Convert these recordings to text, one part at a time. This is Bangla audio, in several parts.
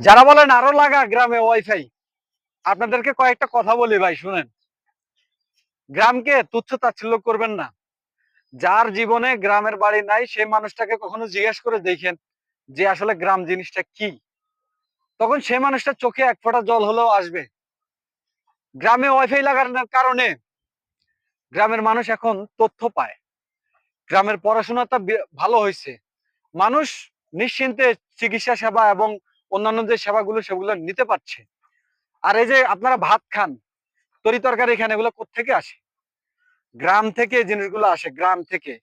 যারা বলেন আরও লাগা গ্রামে ওয়াইফাই, আপনাদেরকে কয়েকটা কথা বলি ভাই, শুনেন। গ্রামকে তুচ্ছ তাচ্ছিল্য করবেন না। যার জীবনে গ্রামের বাড়ি নাই, সেই মানুষটাকে কখনো জিজ্ঞেস করে দেখেন যে আসলে গ্রাম জিনিসটা কি। তখন সে মানুষটার চোখে এক ফোঁটা জল হলেও আসবে। গ্রামে ওয়াইফাই লাগানোর কারণে গ্রামের মানুষ এখন তথ্য পায়। গ্রামের পড়াশোনাটা ভালো হয়েছে মানুষ নিশ্চিন্তে চিকিৎসা সেবা এবং অন্যান্য যে সেবাগুলো সেগুলো নিতে পারছে। আর এই যে আপনারা ভাত খান, তরি তরকারি খান, এগুলো থেকে আসে? গ্রাম থেকে জিনিসগুলো আসে, গ্রাম থেকে।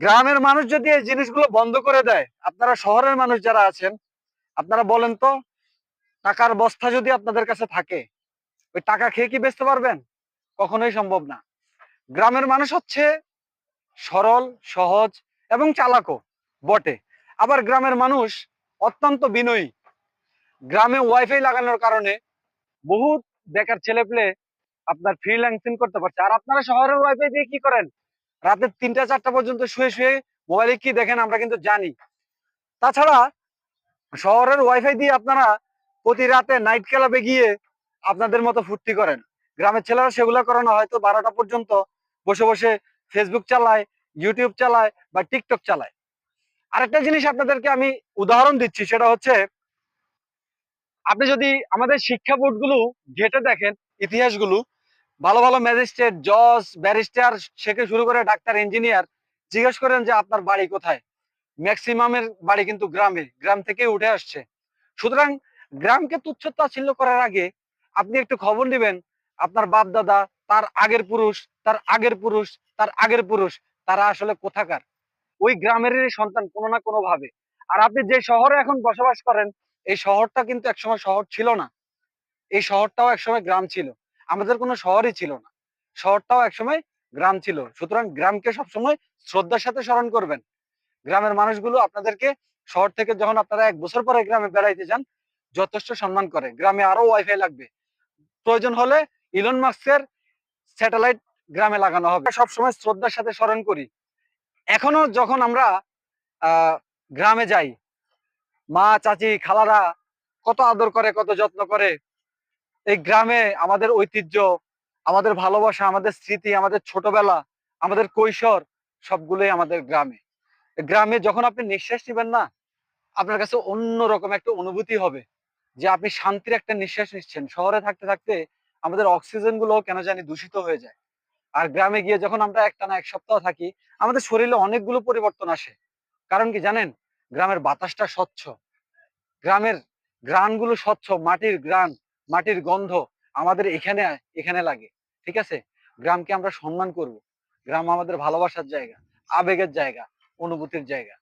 গ্রামের মানুষ যদি এই জিনিসগুলো বন্ধ করে দেয়, আপনারা শহরের মানুষ যারা আছেন, আপনারা বলেন তো, টাকার বস্তা যদি আপনাদের কাছে থাকে, ওই টাকা খেয়ে কি বেচতে পারবেন? কখনোই সম্ভব না। গ্রামের মানুষ হচ্ছে সরল, সহজ এবং চালাকও, বটে। আবার গ্রামের মানুষ অত্যন্ত বিনয়ী। গ্রামে ওয়াইফাই লাগানোর কারণে বহুত বেকার ছেলে পেলে আপনার ফ্রিল্যান্সিং করতে পারছে। আর আপনারা শহরের ওয়াইফাই দিয়ে কি করেন? রাতে তিনটা, চারটা পর্যন্ত শুয়ে শুয়ে মোবাইলে কি দেখেন আমরা কিন্তু জানি। তাছাড়া শহরের ওয়াইফাই দিয়ে আপনারা প্রতি রাতে নাইট ক্লাবে গিয়ে আপনাদের মতো ফুর্তি করেন। গ্রামের ছেলেরা সেগুলো করে না হয়তো বারোটা পর্যন্ত বসে বসে ফেসবুক চালায় ইউটিউব চালায় বা টিকটক চালায়। আরেকটা জিনিস আপনাদেরকে আমি উদাহরণ দিচ্ছি, সেটা হচ্ছে আপনি যদি আমাদের শিক্ষা বোর্ডগুলো ঘেটে দেখেন, ইতিহাসগুলো, ভালো ভালো ম্যাজিস্ট্রেট, জজ, ব্যারিস্টার থেকে শুরু করে ডাক্তার, ইঞ্জিনিয়ার, জিজ্ঞেস করেন যে আপনার বাড়ি কোথায়? ম্যাক্সিমামের বাড়ি কিন্তু গ্রামে, গ্রাম থেকে উঠে আসছে। সুতরাং গ্রামকে তুচ্ছ তাচ্ছিল্য করার আগে আপনি একটু খবর নেবেন, আপনার বাপ দাদা তার আগের পুরুষ, তার আগের পুরুষ, তার আগের পুরুষ, তারা আসলে কোথাকার? ওই গ্রামেরই সন্তান কোনো না কোনো ভাবে আর আপনি যে শহরে এখন বসবাস করেন, এই শহরটা কিন্তু একসময় শহর ছিল না। এই শহরটাও একসময় গ্রাম ছিল। আমাদের কোনো শহরই ছিল না। শহরটাও একসময় গ্রাম ছিল। সুতরাং গ্রামকে সবসময় শ্রদ্ধার সাথে স্মরণ করবেন। গ্রামের মানুষগুলো আপনাদেরকে শহর থেকে যখন আপনারা এক বছর পরে গ্রামে বেড়াইতে যান, যথেষ্ট সম্মান করে। গ্রামে আরও ওয়াইফাই লাগবে। প্রয়োজন হলে ইলন মাস্কের স্যাটেলাইট গ্রামে লাগানো হবে। সবসময় শ্রদ্ধার সাথে স্মরণ করি। এখনও যখন আমরা গ্রামে যাই, মা, চাচি, খালারা কত আদর করে, কত যত্ন করে, এই গ্রামে আমাদের ঐতিহ্য, আমাদের ভালোবাসা, আমাদের স্মৃতি, আমাদের ছোটবেলা, আমাদের কৈশোর, সবগুলোই আমাদের গ্রামে। গ্রামে যখন আপনি নিঃশ্বাস নেবেন না, আপনার কাছে অন্যরকম একটা অনুভূতি হবে যে আপনি শান্তির একটা নিঃশ্বাস নিচ্ছেন। শহরে থাকতে থাকতে আমাদের অক্সিজেনগুলো কেন জানি দূষিত হয়ে যায়। আর গ্রামে গিয়ে যখন আমরা একটানা এক সপ্তাহ থাকি, আমাদের শরীরে অনেকগুলো পরিবর্তন আসে। কারণ কি জানেন? গ্রামের বাতাসটা স্বচ্ছ। গ্রামের গ্রানগুলো স্বচ্ছ, মাটির গ্রান, মাটির গন্ধ আমাদের এখানে এখানে লাগে। ঠিক আছে? গ্রামকে আমরা সম্মান করব। গ্রাম আমাদের ভালোবাসার জায়গা, আবেগের জায়গা, অনুভূতির জায়গা।